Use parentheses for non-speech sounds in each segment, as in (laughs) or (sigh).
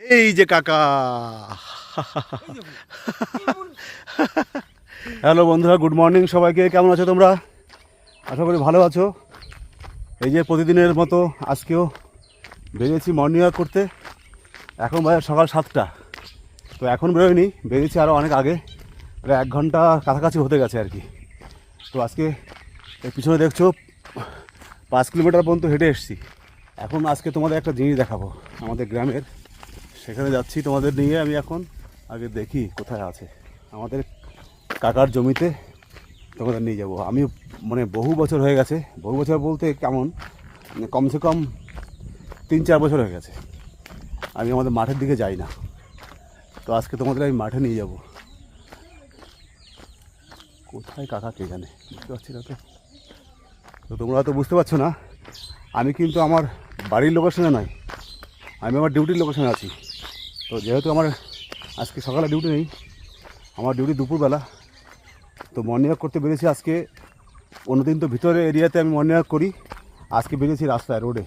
এই যে কাকা। হ্যালো বন্ধুরা, গুড মর্নিং সবাইকে। কেমন আছো তোমরা? আশা করি ভালো আছো। এই যে প্রতিদিনের মতো আজকেও বেরিয়েছি মর্নিং ওয়াক করতে। এখন বাজে সকাল সাতটা। তো এখন বেরোয়নি, বেরিয়েছি আরও অনেক আগে। প্রায় এক ঘণ্টা কাছাকাছি হতে গেছে আর কি। তো আজকে পিছনে দেখছ, পাঁচ কিলোমিটার পর্যন্ত হেঁটে এসেছি। এখন আজকে তোমাদের একটা জিনিস দেখাবো, আমাদের গ্রামের সেখানে যাচ্ছি তোমাদের নিয়ে, আমি এখন আগে দেখি কোথায় আছে। আমাদের কাকার জমিতে তোমাদের নিয়ে যাব। আমি মানে বহু বছর হয়ে গেছে, বহু বছর বলতে কেমন মানে কমসে কম তিন চার বছর হয়ে গেছে। আমি আমাদের মাঠের দিকে যাই না। তো আজকে তোমাদের আমি মাঠে নিয়ে যাব। কোথায় কাকা কে জানে? বুঝতে পারছি না তো। তো তোমরা তো বুঝতে পারছ না, আমি কিন্তু আমার বাড়ির লোকেশনে নয়, আমি আমার ডিউটির লোকেশনে আছি। তো যেহেতু আমার আজকে সকালে ডিউটি নেই, আমার ডিউটি দুপুরবেলা, তো মর্নিং ওয়াক করতে বেরিয়েছি আজকে। অন্যদিন তো ভিতরে এরিয়াতে আমি মর্নিং ওয়াক করি, আজকে বেরিয়েছি রাস্তায় রোডে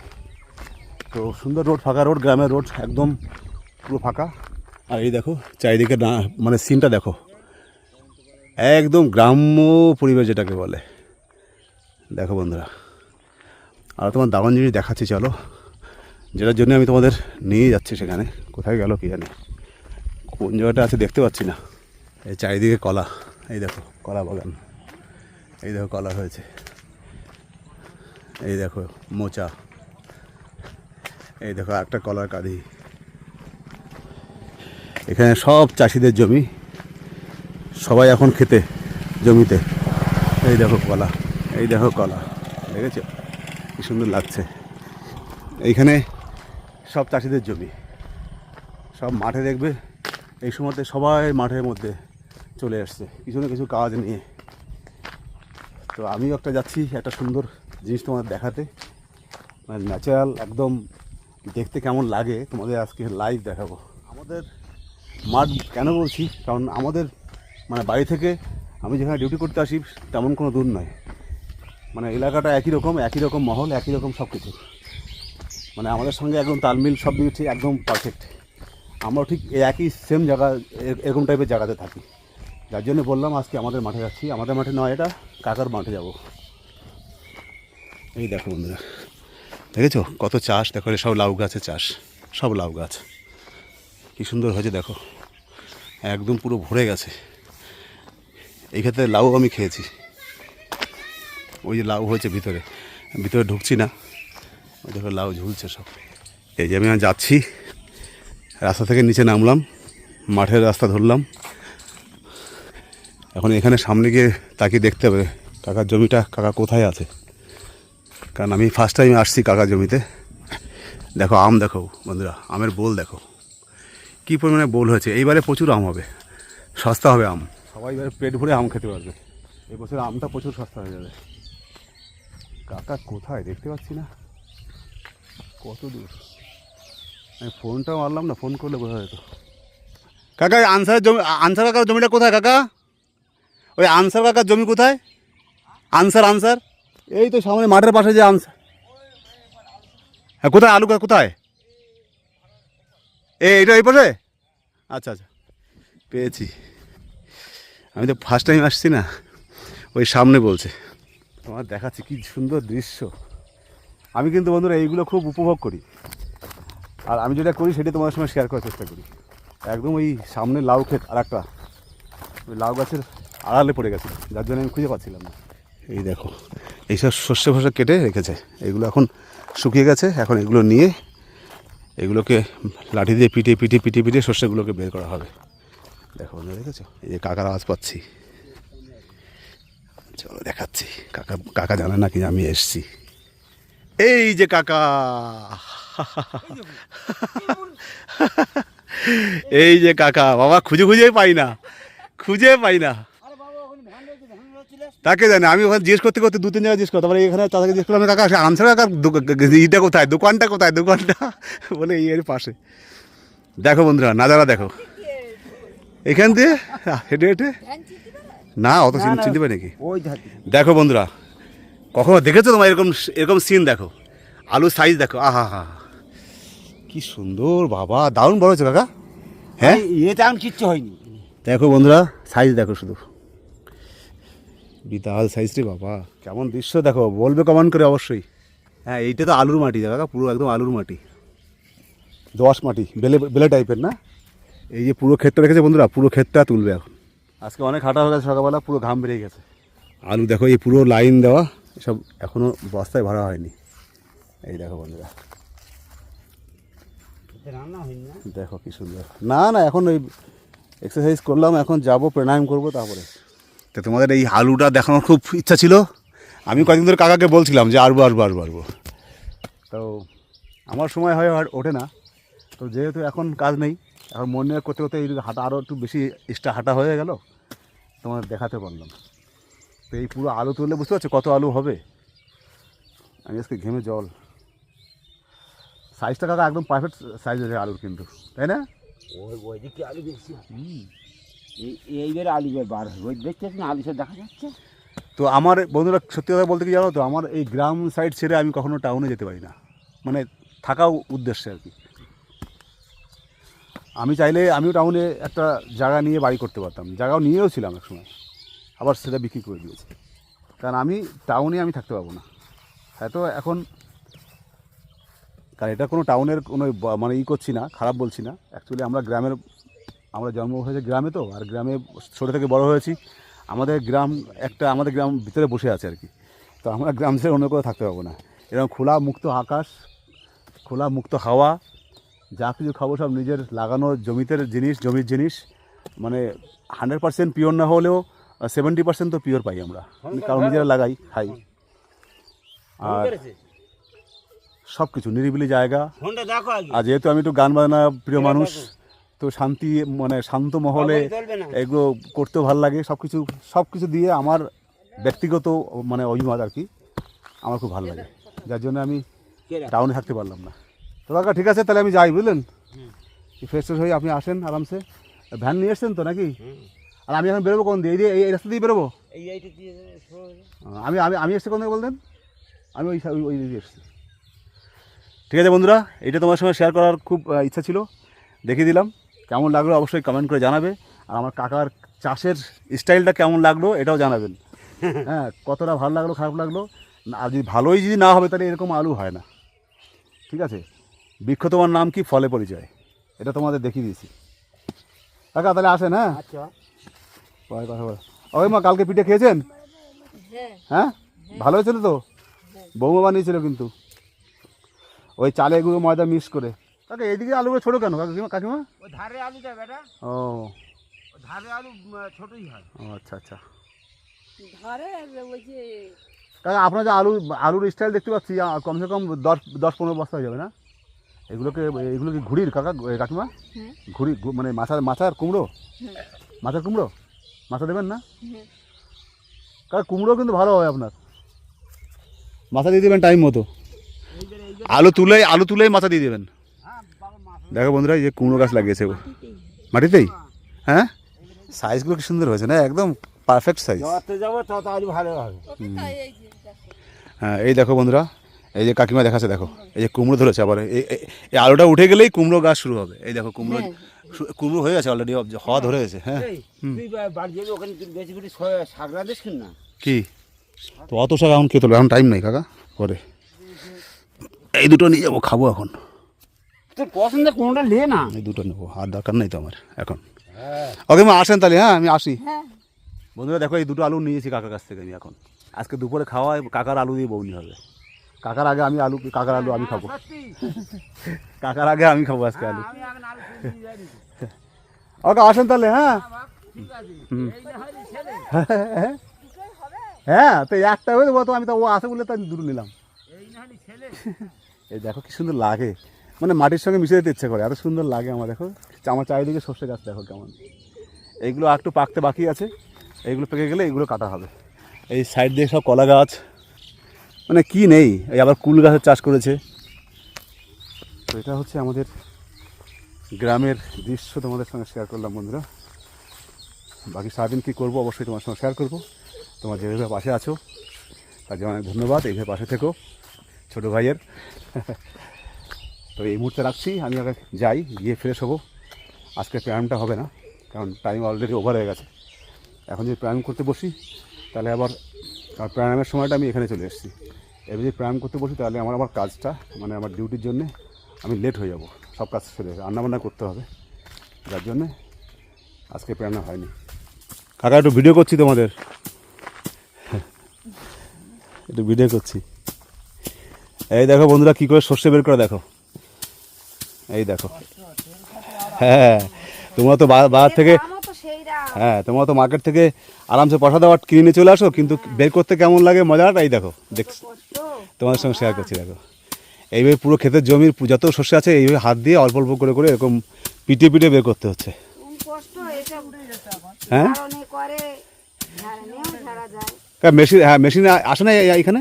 তো সুন্দর রোড ফাঁকা রোড গ্রামের রোড একদম পুরো ফাঁকা। আর এই দেখো, চারিদিকে না মানে সিনটা দেখো। একদম গ্রাম্য পরিবেশ যেটাকে বলে। দেখো বন্ধুরা, আর তোমার দারুণ জিনিস দেখাচ্ছি, চলো। যেটার জন্য আমি তোমাদের নিয়ে যাচ্ছি সেখানে। কোথায় গেল কি জানি। কোন জায়গাটা আছে দেখতে পাচ্ছি না। এই চারিদিকে কলা। এই দেখো, কলা বাগান। এই দেখো, কলা হয়েছে। এই দেখো, মোচা। এই দেখো একটা কলার কাঁদি এখানে সব চাষিদের জমি। সবাই এখন খেতে, জমিতে। এই দেখো কলা। এই দেখো কলা। দেখেছ? কি সুন্দর লাগছে। এইখানে সব চাষিদের জমি। সব মাঠে দেখবে। এই সময়তে সবাই মাঠের মধ্যে চলে আসছে কিছু না কিছু কাজ নিয়ে। তো আমিও একটা যাচ্ছি, একটা সুন্দর জিনিস তোমাদের দেখাতে। মানে ন্যাচারাল একদম দেখতে কেমন লাগে, তোমাদের আজকে লাইভ দেখাবো। আমাদের মাঠ কেন বলছি? কারণ আমাদের মানে বাড়ি থেকে আমি যেখানে ডিউটি করতে আসি, তেমন কোনো দূর নয়। মানে এলাকাটা একই রকম একই রকম মহল, একই রকম সব কিছু মানে আমাদের সঙ্গে একদম তালমিল সব ঠিক একদম পারফেক্ট আমরাও ঠিক একই সেম জায়গা এরকম টাইপের জায়গাতে থাকি। যার জন্য বললাম আজকে আমাদের মাঠে যাচ্ছি। আমাদের মাঠে নয়, এটা কাকার মাঠে যাব। এই দেখো বন্ধুরা, দেখেছ? কত চাষ, দেখো সব লাউ গাছের চাষ, সব লাউ গাছ। কী সুন্দর হয়েছে, দেখো। একদম পুরো ভরে গেছে। এই ক্ষেত্রে লাউ আমি খেয়েছি। ওই যে লাউ হয়েছে ভিতরে। ভিতরে ঢুকছি না। ওই দেখো লাউ ঝুলছে সব। এই যে আমি যাচ্ছি। রাস্তা থেকে নিচে নামলাম, মাঠের রাস্তা ধরলাম। এখন এখানে সামনে গিয়ে তাকে দেখতে হবে, কাকার জমিটা, কাকা কোথায় আছে? কারণ আমি ফার্স্ট টাইম আসছি কাকার জমিতে। দেখো, আম দেখো বন্ধুরা, আমের বোল দেখো। কী পরিমাণে বোল হয়েছে? এইবারে প্রচুর আম হবে। সস্তা হবে আম। সবাই এবারে পেট ভরে আম খেতে পারবে। এবছর আমটা প্রচুর সস্তা হয়ে যাবে। কাকা কোথায়? দেখতে পাচ্ছি না। কত দূর? আমি ফোনটা মারলাম না, ফোন করলে বোঝা যেত। কাকা আনসারের জমি আনসার কাকার জমিটা কোথায় কাকা? ওই আনসার কাকার জমি কোথায়? আনসার আনসার? এই তো সামনে মাঠের পাশে যে আনসার। হ্যাঁ কোথায় আলু কোথায়? এ, এটা এই পাশে? আচ্ছা আচ্ছা পেয়েছি। আমি তো ফার্স্ট টাইম আসছি না, ওই সামনে বলছে। তোমার দেখাচ্ছে কি সুন্দর দৃশ্য। আমি কিন্তু বন্ধুরা এইগুলো খুব উপভোগ করি। আর আমি যেটা করি সেটা তোমাদের সঙ্গে শেয়ার করার চেষ্টা করি। একদম ওই সামনে লাউ ক্ষেত আর একটা, ওই লাউ গাছের আড়ালে পড়ে গেছে যার জন্য আমি খুঁজে পাচ্ছিলাম না। এই দেখো, এইসব শস্য ফসা কেটে রেখেছে। এগুলো এখন শুকিয়ে গেছে, এখন এগুলো নিয়ে এগুলোকে লাঠি দিয়ে পিটিয়ে পিটিয়ে পিটিয়ে পিটিয়ে শস্যগুলোকে বের করা হবে। দেখো বন্ধু দেখেছ এই যে কাকার আওয়াজ পাচ্ছি। চলো দেখাচ্ছি। কাকা কাকা জানে না কি আমি এসছি। এই যে কাকা! (laughs) এই যে কাকা বাবা খুঁজে খুঁজে পাই না খুঁজে পাই না। তাকে জানি আমি ওখানে জিজ্ঞেস করতে করতে দু তিন জায়গায় জিজ্ঞেস করতে তারপরে এখানে তাদেরকে জিজ্ঞেস করলাম কাকা আনসার কাকা ইটা কোথায় দোকানটা কোথায় দোকানটা? বলে এই এর পাশে। দেখো বন্ধুরা নাজারা দেখো। এখান দিয়ে? হেঁটে হেঁটে? না অত চিন- চিনতে পারি নাকি? দেখো বন্ধুরা কখনো দেখেছ তোমার এরকম এরকম সিন দেখো? আলুর সাইজ দেখো আহা হা হা। কি সুন্দর বাবা দারুণ বড় হয়েছে কাকা। হ্যাঁ? ইয়ে তেমন কিচ্ছু হয়নি। দেখো বন্ধুরা সাইজ দেখো শুধু। বিতাল সাইজ রে বাবা কেমন দৃশ্য দেখো। বলবে কমেন্ট করে অবশ্যই। হ্যাঁ এইটা তো আলুর মাটি কাকা পুরো একদম আলুর মাটি। দোয়াশ মাটি বেলে বেলে টাইপের না? এই যে পুরো ক্ষেতটা রেখেছে বন্ধুরা পুরো ক্ষেতটা তুলবে এখন। আজকে অনেক হাঁটা হয়ে গেছে সকালবেলা পুরো ঘাম বেরিয়ে গেছে। আলু দেখো এই পুরো লাইন দেওয়া সব এখনও বস্তায় ভরা হয়নি। এই দেখো বন্ধুরা। দেখো কি সুন্দর। না না এখন ওই এক্সারসাইজ করলাম এখন যাব প্রাণায়াম করব তারপরে। তো তোমাদের এই আলুটা দেখানোর খুব ইচ্ছা ছিল? আমি কয়েকদিন ধরে কাকাকে বলছিলাম যে আসব আসব আসব আসব তো আমার সময় হয় আর ওঠে না। তো যেহেতু এখন কাজ নেই এখন মন নিয়ে করতে করতে এই হাঁটা আরও একটু বেশি এক্সট্রা হাঁটা হয়ে গেল তোমার দেখাতে পারলাম। তো এই পুরো আলু তুললে বুঝতে পারছ কত আলু হবে? আমি আজকে ঘেমে জল। সাইজটা কাকা একদম পারফেক্ট সাইজ হয়েছে আলুর কিন্তু তাই না? ওই ওই দিকে আলু এই এইবার আলু বার হয় ওই দেখতে না আলু সব দেখা যাচ্ছে? তো আমার বন্ধুরা সত্যি কথা বলতে কি জানো তো আমার এই গ্রাম সাইড ছেড়ে আমি কখনো টাউনে যেতে পারি না। মানে থাকাও উদ্দেশ্যে আর কি। আমি চাইলে আমিও টাউনে একটা জায়গা নিয়ে বাড়ি করতে পারতাম। জায়গাও নিয়েও ছিলাম এক সময় আবার সেটা বিক্রি করে দিয়েছি। কারণ আমি টাউনে আমি থাকতে পারব না। হয়তো এখন কারণ এটা কোনো টাউনের কোনো মানে ই করছি না খারাপ বলছি না। অ্যাকচুয়ালি আমরা গ্রামের আমরা জন্ম হয়েছে গ্রামে তো আর গ্রামে ছোটো থেকে বড় হয়েছি। আমাদের গ্রাম একটা আমাদের গ্রাম ভিতরে বসে আছে আর কি। তো আমরা গ্রাম ছেড়ে অন্য কোথাও থাকতে পারব না। এরকম খোলা মুক্ত আকাশ খোলা মুক্ত হাওয়া যা কিছু খাব সব নিজের লাগানো জমিতে জিনিস জমির জিনিস। মানে হান্ড্রেড পার্সেন্ট পিওর না হলেও সেভেন্টি পার্সেন্ট তো পিওর পাই আমরা। কারণ নিজেরা লাগাই খাই। আর সব কিছু নিরিবিলি জায়গা। আর যেহেতু আমি একটু গান বাজনা প্রিয় মানুষ তো শান্তি মানে শান্ত মহলে। এগুলো করতেও ভালো লাগে। সব কিছু সব কিছু দিয়ে আমার ব্যক্তিগত মানে অভিমত আর কি আমার খুব ভালো লাগে। যার জন্য আমি টাউনে থাকতে পারলাম না। তো কাকা ঠিক আছে তাহলে আমি যাই বুঝলেন? ফ্রেশ ফ্রেশ হয়ে আপনি আসেন আরামসে? ভ্যান নিয়ে এসছেন তো নাকি? আর আমি এখন বেরোবো কোন দিয়ে? এই দিয়ে এই রাস্তা দিয়ে বেরোবো? দিয়ে আমি আমি আমি এসছি কোন থেকে বলতেন? আমি ওই ওই- দিকে এসছি। ঠিক আছে বন্ধুরা এটা তোমার সঙ্গে শেয়ার করার খুব ইচ্ছা ছিল। দেখিয়ে দিলাম। কেমন লাগল অবশ্যই কমেন্ট করে জানাবে। আর আমার কাকার চাষের স্টাইলটা কেমন লাগল এটাও জানাবেন। (laughs) হ্যাঁ কতটা ভালো লাগল খারাপ লাগল? না, আর যদি ভালোই যদি না হবে তাহলে এরকম আলু হয় না। ঠিক আছে? বৃক্ষ তোমার নাম কি? ফলে পরিচয়। এটা তোমাদের দেখিয়ে দিয়েছি। কাকা তাহলে আসেন হ্যাঁ? আচ্ছা। পরে কথা বলো ওই মা কালকে পিঠে খেয়েছেন? হ্যাঁ। ভালো হয়েছিল তো? বৌমা বানিয়েছিল কিন্তু। ওই চালে গুঁড়ো ময়দা মিক্স করে। কাকা এইদিকে আলুগুলো ছোটো কেন? কাকিমা কাকিমা? ওই ধারে আলুটা বেটা। ও। ধারে আলু ছোটই হয়। ও আচ্ছা আচ্ছা। ঘরে ওই যে কাকা আপনার যে আলু আলুর স্টাইল দেখতে পাচ্ছি কমসে কম দশ দশ পনেরো বস্তা হয়ে যাবে না? এগুলোকে এগুলো কি ঘুড়ির কাকা কাকিমা? হুম। ঘুড়ি মানে মাছার মাছার কুমড়ো? হুম। মাছার কুমড়ো? মাথা দেবেন না? হুম। কাকা কুমড়ো কিন্তু ভালো হয় আপনার। মাথা দিয়ে দেবেন টাইম মতো। আলু তুলে আলু তুলেই মাথা দিয়ে দেবেন। হ্যাঁ দেখো বন্ধুরা এই যে কুমড়ো গাছ লাগিয়েছে ও। মাটিতেই? হ্যাঁ? সাইজগুলো কি সুন্দর হয়েছে না? একদম পারফেক্ট সাইজ যত যাব তত আলু ভালো হবে। ওটা তাই এই যে দেখো। হ্যাঁ এই দেখো বন্ধুরা এই যে কাকিমা দেখাচ্ছে দেখো। এই যে কুমড়ো ধরেছে আবার। এই আলুটা উঠে গেলেই কুমড়ো গাছ শুরু হবে। এই দেখো কুমড়ো কুমড়ো হয়ে গেছে অলরেডি হওয়া ধরে গেছে হ্যাঁ। কি? তো অত শাক এখন কে তোলো এখন টাইম নেই কাকা পরে। এই দুটো নিয়ে যাব খাব এখন। তোর পছন্দের কোনটা লে না। এই দুটো নেব আর দরকার নেই তো আমার এখন। ওকে মা আসেন তাহলে হ্যাঁ আমি আসি। হ্যাঁ। বন্ধুরা দেখো এই দুটো আলু নিয়েছি কাকার কাছ থেকে আমি এখন। আজকে দুপুরে খাওয়া কাকার আলু দিয়ে বৌনি হবে। কাকার আগে আমি আলু কাকার আলু আমি খাব। কাকার আগে আমি খাব আজকে আলু। আমি এখন আলু তুলে দিয়ে যাই ওকে আসেন তাহলে হ্যাঁ। হয় হ্যাঁ তো একটা হয়ে দেবো তো আমি তো ও আসে বলে তো আমি দুটো নিলাম। এই দেখো কি সুন্দর লাগে। মানে মাটির সঙ্গে মিশে যেতে ইচ্ছে করে, এত সুন্দর লাগে আমার দেখো। আমার চারিদিকে সর্ষে গাছ দেখো কেমন। এইগুলো আর একটু পাকতে বাকি আছে। এইগুলো পেকে গেলে এইগুলো কাটা হবে। এই সাইড দিয়ে সব কলা গাছ। মানে কি নেই? এই আবার কুল গাছের চাষ করেছে। তো এটা হচ্ছে আমাদের গ্রামের দৃশ্য তোমাদের সঙ্গে শেয়ার করলাম বন্ধুরা। বাকি সারাদিন কী করব অবশ্যই তোমার সঙ্গে শেয়ার করব। তোমার যেভাবে পাশে আছো, তার জন্য অনেক ধন্যবাদ। এইভাবে পাশে থেকো। ছোটো ভাইয়ের। তো এই মুহূর্তে রাখছি, আমি আগে যাই, গিয়ে ফ্রেশ হব। আজকে প্যারামটা হবে না, কারণ টাইম অলরেডি ওভার হয়ে গেছে। এখন যদি প্রায়াম করতে বসি, তাহলে আবার আর প্রাণায়ামের সময়টা আমি এখানে চলে এসেছি। এবার যদি প্রায়াম করতে বসি, তাহলে আমার আমার কাজটা মানে আমার ডিউটির জন্যে আমি লেট হয়ে যাব। সব কাজ ফেলে রান্নাবান্না করতে হবে। যার জন্যে আজকে প্রাণায়াম হয়নি। কাকা, একটু ভিডিও করছি তোমাদের। একটু ভিডিও করছি। এই দেখো বন্ধুরা কী করে সর্ষে বের করে দেখো। এই দেখো। হ্যাঁ তোমরা তো বাজার থেকে হ্যাঁ তোমরা তো মার্কেট থেকে আরামসে পয়সা দেওয়া কিনে নিয়ে চলে আসো কিন্তু বের করতে কেমন লাগে মজাটা? এই দেখো দেখ তোমাদের সঙ্গে শেয়ার করছি দেখো। এইভাবে পুরো ক্ষেতের জমির যত শস্য আছে এইভাবে হাত দিয়ে অল্প অল্প করে করে এরকম পিটে পিটে বের করতে হচ্ছে। হ্যাঁ? মেশিন হ্যাঁ মেশিন আসে না এইখানে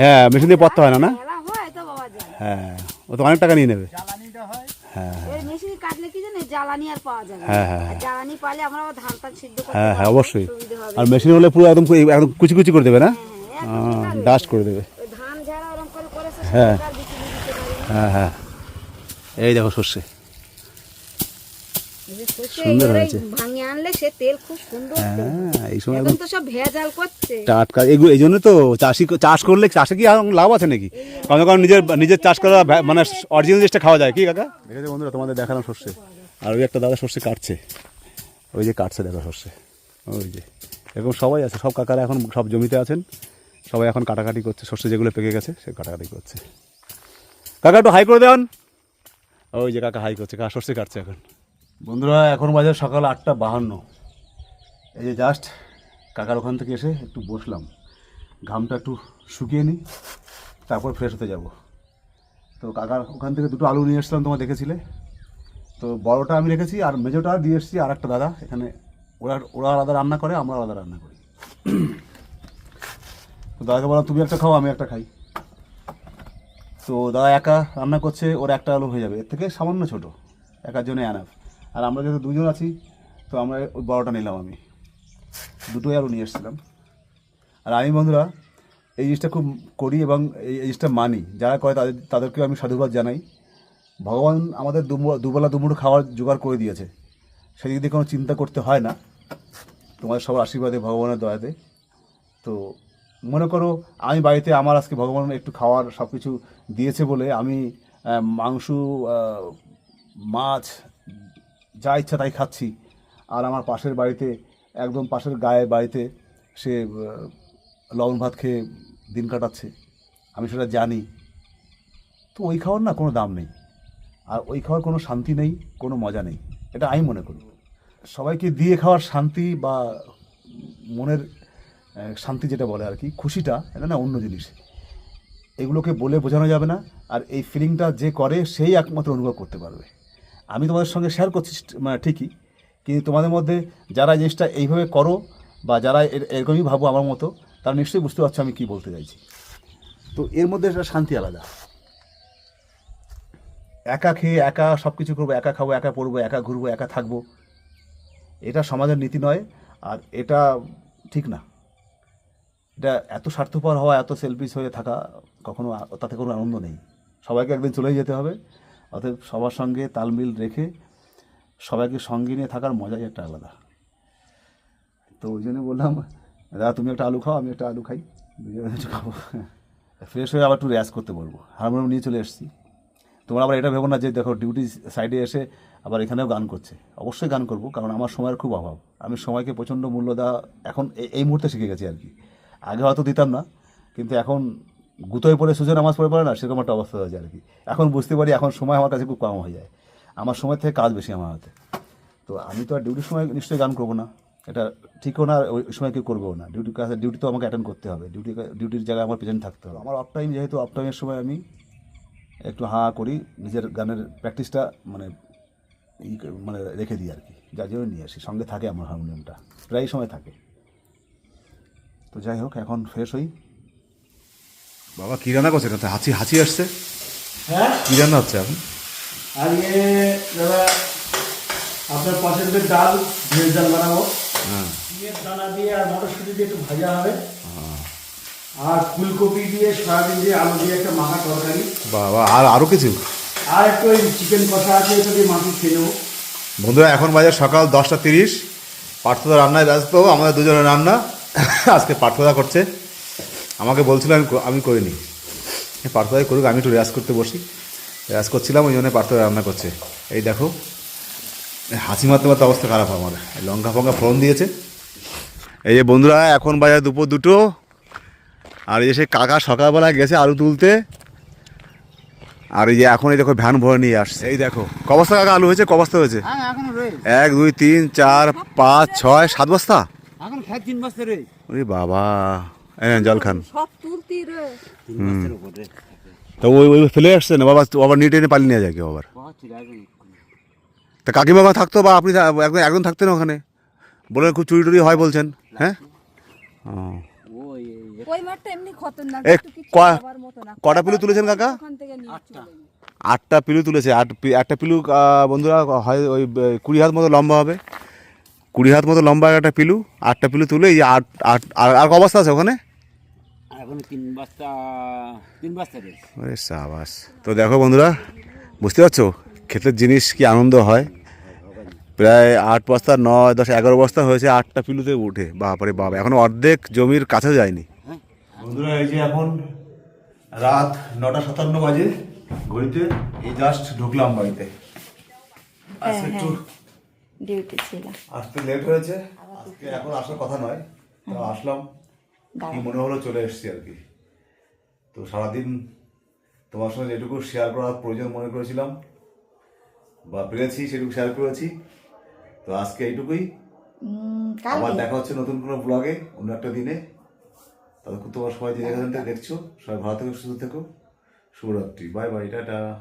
হ্যাঁ মেশিন দিয়ে পড়তে হয় না না? হয় তো বাবা যায় হ্যাঁ ও তো অনেক টাকা নিয়ে নেবে। হ্যাঁ। এর মেশিনে কাটলে কি জানে জ্বালানি আর পাওয়া যাবে না। হ্যাঁ, হ্যাঁ, করতে হ্যাঁ হ্যাঁ অবশ্যই। আর মেশিন হলে পুরো একদম একদম কুচি কুচি করে দেবে না? হ্যাঁ, ডাস্ট করে দেবে। হ্যাঁ। হ্যাঁ হ্যাঁ। এই দেখো সর্ষে। সুন্দর হয়েছে। ভাঙে আনলে সে তেল খুব সুন্দর হ্যাঁ এই সময় এখন তো সব ভেজাল করছে। টাটকা এগুলো এই জন্য তো চাষি চাষ করলে চাষে কি আর লাভ আছে নাকি? কারণ কারণ নিজের নিজের চাষ করা মানে অরিজিনাল জিনিসটা খাওয়া যায় কি কাকা? দেখেছ বন্ধুরা তোমাদের দেখানো সর্ষে। আর ওই একটা দাদা সর্ষে কাটছে। ওই যে কাটছে দেখো সর্ষে। ওই যে। এরকম সবাই আছে সব কাকারা এখন সব জমিতে আছেন। সবাই এখন কাটাকাটি করছে সর্ষে যেগুলো পেকে গেছে সে কাটাকাটি করছে। কাকা একটু হাই করে দেন। ওই যে কাকা হাই করছে কাকা সর্ষে কাটছে এখন। বন্ধুরা, এখন বাজে সকাল আটটা বাহান্ন। এই যে জাস্ট কাকার ওখান থেকে এসে একটু বসলাম। ঘামটা একটু শুকিয়ে নিই, তারপর ফ্রেশ হতে যাব। তো কাকার ওখান থেকে দুটো আলু নিয়ে এসেছিলাম তোমার দেখেছিলে? তো বড়টা আমি রেখেছি আর মেজোটা দিয়ে এসেছি আর একটা দাদা। এখানে ওরা ওরা আলাদা রান্না করে, আমরা আলাদা রান্না করি। তো দাদাকে বললাম, তুমি একটা খাও, আমি একটা খাই। তো দাদা একা রান্না করছে, ওর একটা আলু হয়ে যাবে। এর থেকে সামান্য ছোট, একার জন্য অ্যানাফ আর আমরা যেহেতু দুজন আছি, তো আমরা ওই বড়টা নিলাম আমি। দুটোই আরও নিয়ে এসেছিলাম। আর আমি বন্ধুরা, এই জিনিসটা খুব করি এবং এই জিনিসটা মানি। যারা করে তাদের, তাদেরকেও আমি সাধুবাদ জানাই। ভগবান আমাদের দুবেলা দুমুঠো খাওয়ার জোগাড় করে দিয়েছে। সেদিক দিয়ে কোনো চিন্তা করতে হয় না। তোমাদের সবার আশীর্বাদে, ভগবানের দয়াতে। তো মনে করো, আমি বাড়িতে আমার আজকে ভগবান একটু খাওয়ার সব কিছু দিয়েছে বলে আমি মাংস মাছ যা ইচ্ছা তাই খাচ্ছি। আর আমার পাশের বাড়িতে, একদম পাশের গায়ে বাড়িতে সে লবণ ভাত খেয়ে দিন কাটাচ্ছে। আমি সেটা জানি। তো ওই খাওয়ার না কোনো দাম নেই। আর ওই খাওয়ার কোনো শান্তি নেই, কোনো মজা নেই। এটা আমি মনে করি। সবাইকে দিয়ে খাওয়ার শান্তি বা মনের শান্তি যেটা বলে আর কি, খুশিটা, এটা না অন্য জিনিস। এগুলোকে বলে বোঝানো যাবে না। আর এই ফিলিংটা যে করে, সেই একমাত্র অনুভব করতে পারবে। আমি তোমাদের সঙ্গে শেয়ার করছি মানে ঠিকই, কিন্তু তোমাদের মধ্যে যারা জিনিসটা এইভাবে করো বা যারা এর- এরকমই ভাবো আমার মতো, তারা নিশ্চয়ই বুঝতে পারছ আমি কী বলতে চাইছি। তো এর মধ্যে একটা শান্তি আলাদা। একা খেয়ে একা সব কিছু করব, একা খাব, একা পড়ব, একা ঘুরবো, একা থাকব, এটা সমাজের নীতি নয়, আর এটা ঠিক না। এটা এত স্বার্থপর হওয়া, এত সেলফিশ হয়ে থাকা, কখনো তাতে কোনো আনন্দ নেই। সবাইকে একদিন চলেই যেতে হবে। অতএব সবার সঙ্গে তালমিল রেখে সবাইকে সঙ্গে নিয়ে থাকার মজাই একটা আলাদা। তো ওই জন্য বললাম, দাদা, তুমি একটা আলু খাও, আমি একটা আলু খাই। দুজনে একটু খাব। ফ্রেশ হয়ে আবার একটু র্যাস করতে বলব। হারমোনিয়াম নিয়ে চলে এসেছি। তোমরা আবার এটা ভেবো না যে দেখো ডিউটি সাইডে এসে আবার এখানেও গান করছে। অবশ্যই গান করব, কারণ আমার সময়ের খুব অভাব। আমি সময়কে প্রচণ্ড মূল্য দেওয়া এখন এই মুহূর্তে শিখে গেছি আর কি। আগে হয়তো দিতাম না, কিন্তু এখন গুতোয় পড়ে সুযোগ নামাজ পড়ে পড়ে না, সেরকম একটা অবস্থা হয়েছে আর কি। এখন বুঝতে পারি এখন সময় আমার কাছে খুব কম হয়ে যায়। আমার সময় থেকে কাজ বেশি আমার হাতে। তো আমি তো আর ডিউটির সময় নিশ্চয়ই গান করব না। এটা ঠিকও না, ওই সময় কেউ করব না। ডিউটি কাছে ডিউটি তো আমাকে অ্যাটেন্ড করতে হবে। ডিউটি ডিউটির জায়গায় আমার প্রেজেন্ট থাকতে হবে। আমার অফ টাইম যেহেতু অফ টাইমের সময় আমি একটু হাঁ করি, নিজের গানের প্র্যাকটিসটা মানে মানে রেখে দিই আর কি। যার জন্য নিয়ে আসি। সঙ্গে থাকে আমার হারমোনিয়ামটা প্রায় সময় থাকে। তো যাই হোক, এখন ফ্রেশ হই। বাবা কী রান্না করছে এটা হাঁচি হাঁচি আসছে। হ্যাঁ? কী রান্না হচ্ছে এখন? আজকে দাদা আপনার পছন্দের ডাল ভেজ ডাল বানাবো। হ্যাঁ। দানা দিয়ে আর মটরশুঁটি দিয়ে একটু ভাজা হবে। আর ফুলকপি দিয়ে সয়াবিন দিয়ে আলু দিয়ে একটা মাখা তরকারি। বাবা আর আরও কিছু? আর একটু ওই চিকেন কষা আছে এটা দিয়ে মাখি খেয়ে নেব। বন্ধুরা এখন বাজে সকাল দশটা তিরিশ। পার্থদা রান্নায় ব্যস্ত আমাদের দুজনের রান্না। আজকে পার্থদা করছে। আমাকে বলছিল আমি আমি করিনি। পার্থদাই করুক আমি একটু রেয়াজ করতে বসি। রেয়াজ করছিলাম ওই জন্য পার্থদা রান্না করছে। এই দেখো হাসি মারতে মারতে অবস্থা খারাপ আমার। লঙ্কা ফঙ্কা ফোড়ন দিয়েছে। এই যে বন্ধুরা এখন বাজার দুপুর দুটো। আর এই যে সে কাকা সকালবেলা গেছে আলু তুলতে। আর এই যে এখন এই দেখো ভ্যান ভরে নিয়ে আসছে। এই দেখো ক বস্তা কাকা আলু হয়েছে? ক বস্তা হয়েছে? হ্যাঁ এক দুই তিন চার পাঁচ ছয় সাত বস্তা? ওরে বাবা। নেন, জল খান। সব তুলতি রে। তো ওই ওই ফেলে আসছে না বাবা আবার নিয়ে টেনে পালিয়ে নিয়ে যায় কেউ আবার। তা কাকিমা থাকতো বা আপনি একদম একদম থাকতেন ওখানে? বলে খুব চুরি টুরি হয় বলছেন হ্যাঁ? ও। কটা পিলু তুলেছেন কাকা। আটটা পিলু তুলেছে আট একটা পিলু বন্ধুরা হয় ওই কুড়ি হাত মতো লম্বা হবে। কুড়ি হাত মতো লম্বা একটা পিলু আটটা পিলু তুলে এই যে আট আট আর আর ক অবস্থা আছে ওখানে? বস্তা বস্তা সাবাস। তো দেখো বন্ধুরা বুঝতে পারছ? ক্ষেতের জিনিস কি আনন্দ হয়? প্রায় আট বস্তা নয় দশ এগারো বস্তা হয়েছে আটটা পিলুতে উঠে। বাপরে বাপ এখন অর্ধেক জমির কাছে যায়নি। বন্ধুরা এই যে এখন রাত নটা সাতান্ন বাজে ঘড়িতে এই জাস্ট ঢুকলাম বাড়িতে। আজকে একটু ডিউটি ছিল। আসতে লেট হয়েছে। আজকে এখন আসার কথা নয়। তো আসলাম। কি মনে হলো চলে এসেছি আর কি। তো সারাদিন তোমার সঙ্গে যেটুকু শেয়ার করার প্রয়োজন মনে করেছিলাম বা পেরেছি সেটুকু শেয়ার করেছি। তো আজকে এইটুকুই। আবার দেখা হচ্ছে নতুন কোনো ব্লগে অন্য একটা দিনে। ততক্ষণ তোমার সবাই যে যেখান থেকে দেখছ সবাই ভালো থেকো সুস্থ থেকো। শুভরাত্রি। Bye bye tata.